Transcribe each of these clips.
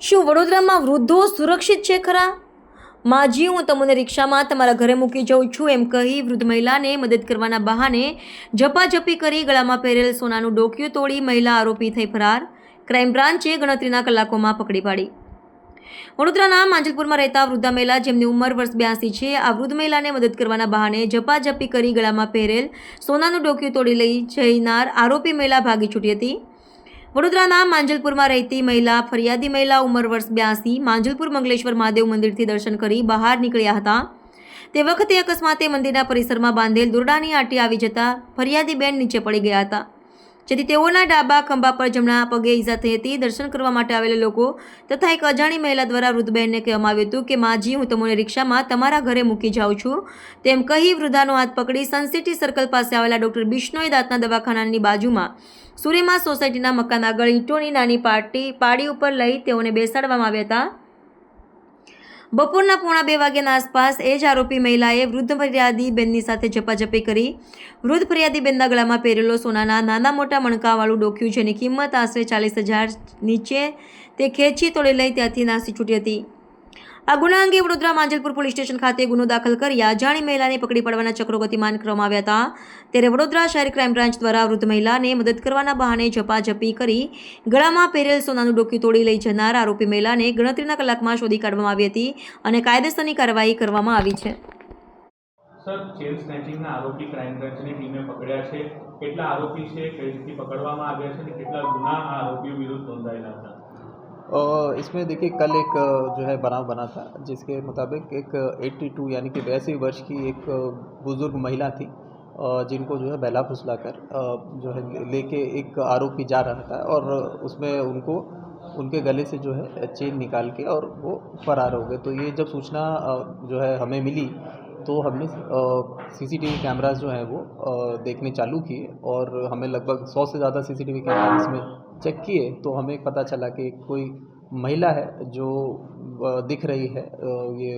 શું વડોદરામાં વૃદ્ધો સુરક્ષિત છે ખરા? માજી, હું તમને રિક્ષામાં તમારા ઘરે મૂકી જાઉં છું એમ કહી વૃદ્ધ મહિલાને મદદ કરવાના બહાને ઝપાઝપી કરી ગળામાં પહેરેલ સોનાનું ડોકિયું તોડી મહિલા આરોપી થઈ ફરાર. ક્રાઇમ બ્રાન્ચે ગણતરીના કલાકોમાં પકડી પાડી. વડોદરાના માંજલપુરમાં રહેતા વૃદ્ધા મહિલા જેમની ઉંમર વર્ષ બ્યાસી છે, આ વૃદ્ધ મહિલાને મદદ કરવાના બહાને ઝપાઝપી કરી ગળામાં પહેરેલ સોનાનું ડોક્યું તોડી લઈ જઈનાર આરોપી મહિલા ભાગી છૂટી હતી. વડોદરાના માંજલપુરમાં રહેતી મહિલા, ફરિયાદી મહિલા ઉંમર વર્ષ બ્યાસી, માંજલપુર મંગલેશ્વર મહાદેવ મંદિરથી દર્શન કરી બહાર નીકળ્યા હતા. તે વખતે અકસ્માતે મંદિરના પરિસરમાં બાંધેલ દોરડાની આંટી આવી જતા ફરિયાદી બેન નીચે પડી ગયા હતા. જેથી તેઓના ડાબા ખંભા પર જમણા પગે ઈજા થઈ હતી. દર્શન કરવા માટે આવેલા લોકો તથા એક અજાણી મહિલા દ્વારા વૃદ્ધબહેનને કહેવામાં આવ્યું હતું કે, માજી, હું તમને રિક્ષામાં તમારા ઘરે મૂકી જાઉં છું. તેમ કહી વૃદ્ધાનો હાથ પકડી સનસિટી સર્કલ પાસે આવેલા ડૉક્ટર બિશ્નોઈ દાંતના દવાખાનાની બાજુમાં સુરેમા સોસાયટીના મકાન આગળ ઈંટોની નાની પાટી પાડી ઉપર લઈ તેઓને બેસાડવામાં આવ્યા હતા. બપોરના પોણા બે વાગ્યાના આસપાસ એ જ આરોપી મહિલાએ વૃદ્ધ ફરિયાદી બેનની સાથે ઝપાઝપી કરી. વૃદ્ધ ફરિયાદી બેનના ગળામાં પહેરેલો સોનાના નાના મોટા મણકાવાળું ડોક્યું જેની કિંમત આશરે ચાલીસ હજાર નીચે તે ખેંચી તોડી લઈ ત્યાંથી નાસી છૂટી હતી. આ ગુના અંગે વડોદરા માંજલપુર પોલીસ સ્ટેશન ખાતે ગુનો દાખલ કરી અજાણી મહિલાને પકડી પાડવાના ચક્રો ગતિમાન કરવામાં આવ્યા હતા. ત્યારે વડોદરા શહેર ક્રાઇમ બ્રાન્ચ દ્વારા વૃદ્ધ મહિલાને મદદ કરવાના બહાને ઝપાઝપી કરી ગળામાં પહેરેલ સોનાનું ડોક્યું તોડી લઈ જનાર આરોપી મહિલાને ગણતરીના કલાકમાં શોધી કાઢવામાં આવી હતી અને કાયદેસરની કાર્યવાહી કરવામાં આવી છે. સર ચેન સ્નેચિંગના આરોપી ક્રાઇમ બ્રાન્ચની ટીમે પકડ્યા છે. કેટલા આરોપી છે, કઈ રીતે પકડવામાં આવ્યા છે અને કેટલા ગુના આ આરોપીઓ વિરુદ્ધ નોંધાયેલા હતા? अ, इसमें देखिए कल एक जो है बनाव बना था जिसके मुताबिक एक एट्टी टू यानी कि बयासी वर्ष की एक बुज़ुर्ग महिला थी जिनको जो है बहला फुसला कर जो है लेके एक आरोपी जा रहा था और उसमें उनको उनके गले से जो है चेन निकाल के और वो फरार हो गए। तो ये जब सूचना जो है हमें मिली तो हमने सीसीटीवी कैमरास जो हैं वो देखने चालू किए और हमें लगभग सौ से ज़्यादा सीसीटीवी कैमरास में चेक किए तो हमें पता चला कि कोई महिला है जो दिख रही है ये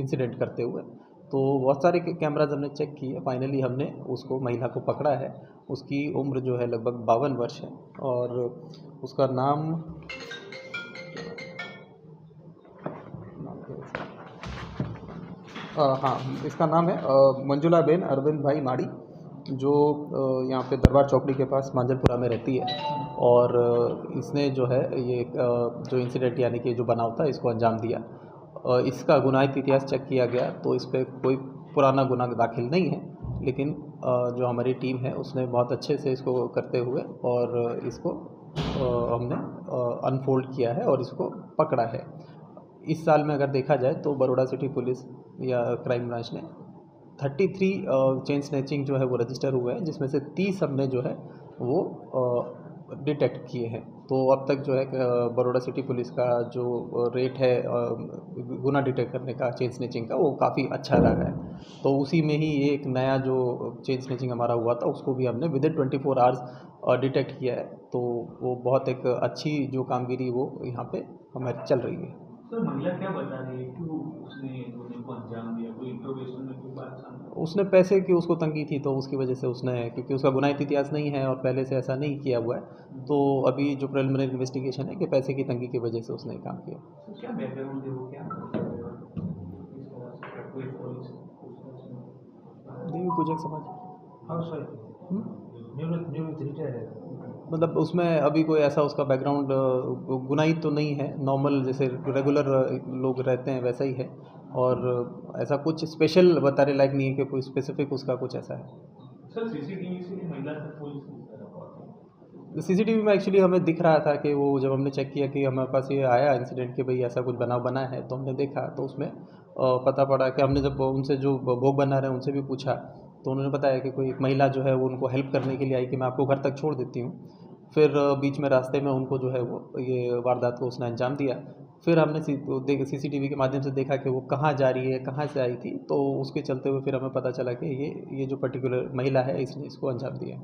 इंसिडेंट करते हुए। तो बहुत सारे कैमराज हमने चेक किए। फाइनली हमने उसको, महिला को पकड़ा है। उसकी उम्र जो है लगभग बावन वर्ष है और उसका नाम हाँ इसका नाम है मंजुला बेन अरविंद भाई माड़ी। जो यहाँ पे दरबार चौकड़ी के पास मांजलपुरा में रहती है और इसने जो है ये जो इंसिडेंट यानी कि जो बनाव था इसको अंजाम दिया। इसका गुनाहित इतिहास चेक किया गया तो इस पर कोई पुराना गुना दाखिल नहीं है, लेकिन जो हमारी टीम है उसने बहुत अच्छे से इसको करते हुए और इसको हमने अनफोल्ड किया है और इसको पकड़ा है। इस साल में अगर देखा जाए तो बड़ोड़ा सिटी पुलिस या क्राइम ब्रांच ने 33 चेन स्नैचिंग जो है वो रजिस्टर हुए हैं, जिसमें से 30 हमने जो है वो डिटेक्ट किए हैं। तो अब तक जो है बड़ोड़ा सिटी पुलिस का जो रेट है गुना डिटेक्ट करने का चेन स्नैचिंग का, वो काफ़ी अच्छा रहा है। तो उसी में ही एक नया जो चेन स्नैचिंग हमारा हुआ था, उसको भी हमने within twenty four hours detect किया है। तो वो बहुत एक अच्छी जो कामगिरी वो यहाँ पे हमारी चल रही है। सर, महिला क्या बता रही है क्यों उसने उसने पैसे की उसको तंगी थी तो उसकी वजह से उसने क्योंकि उसका गुनाहित इतिहास नहीं है और पहले से ऐसा नहीं किया हुआ है तो अभी जो प्रिलिमिनरी इन्वेस्टिगेशन है कि पैसे की तंगी की वजह से उसने काम किया। में? देवी पूजक समाज। Housewife hmm? निवृत्त निवृत्त रिटायर है। मतलब उसमें अभी कोई ऐसा उसका बैकग्राउंड गुनाहित तो नहीं है। नॉर्मल जैसे रेगुलर लोग रहते हैं वैसा ही है। और ऐसा कुछ स्पेशल बताने लायक नहीं है कि कोई स्पेसिफिक उसका कुछ ऐसा है। सर सीसीटीवी से तरह पहुँची सीसीटीवी में एक्चुअली हमें दिख रहा था कि वो जब हमने चेक किया कि हमारे पास ये आया इंसिडेंट कि भाई ऐसा कुछ बना बना है तो हमने देखा तो उसमें पता पड़ा कि हमने जब उनसे जो भोग बना रहे हैं उनसे भी पूछा तो उन्होंने बताया कि कोई एक महिला जो है वो उनको हेल्प करने के लिए आई कि मैं आपको घर तक छोड़ देती हूँ। फिर बीच में रास्ते में उनको जो है वो, ये वारदात को उसने अंजाम दिया। फिर हमने सी सी टी के माध्यम से देखा कि वो कहाँ जा रही है, कहाँ से आई थी। तो उसके चलते हुए फिर हमें पता चला कि ये ये जो पर्टिकुलर महिला है, इसने इसको अंजाम दिया।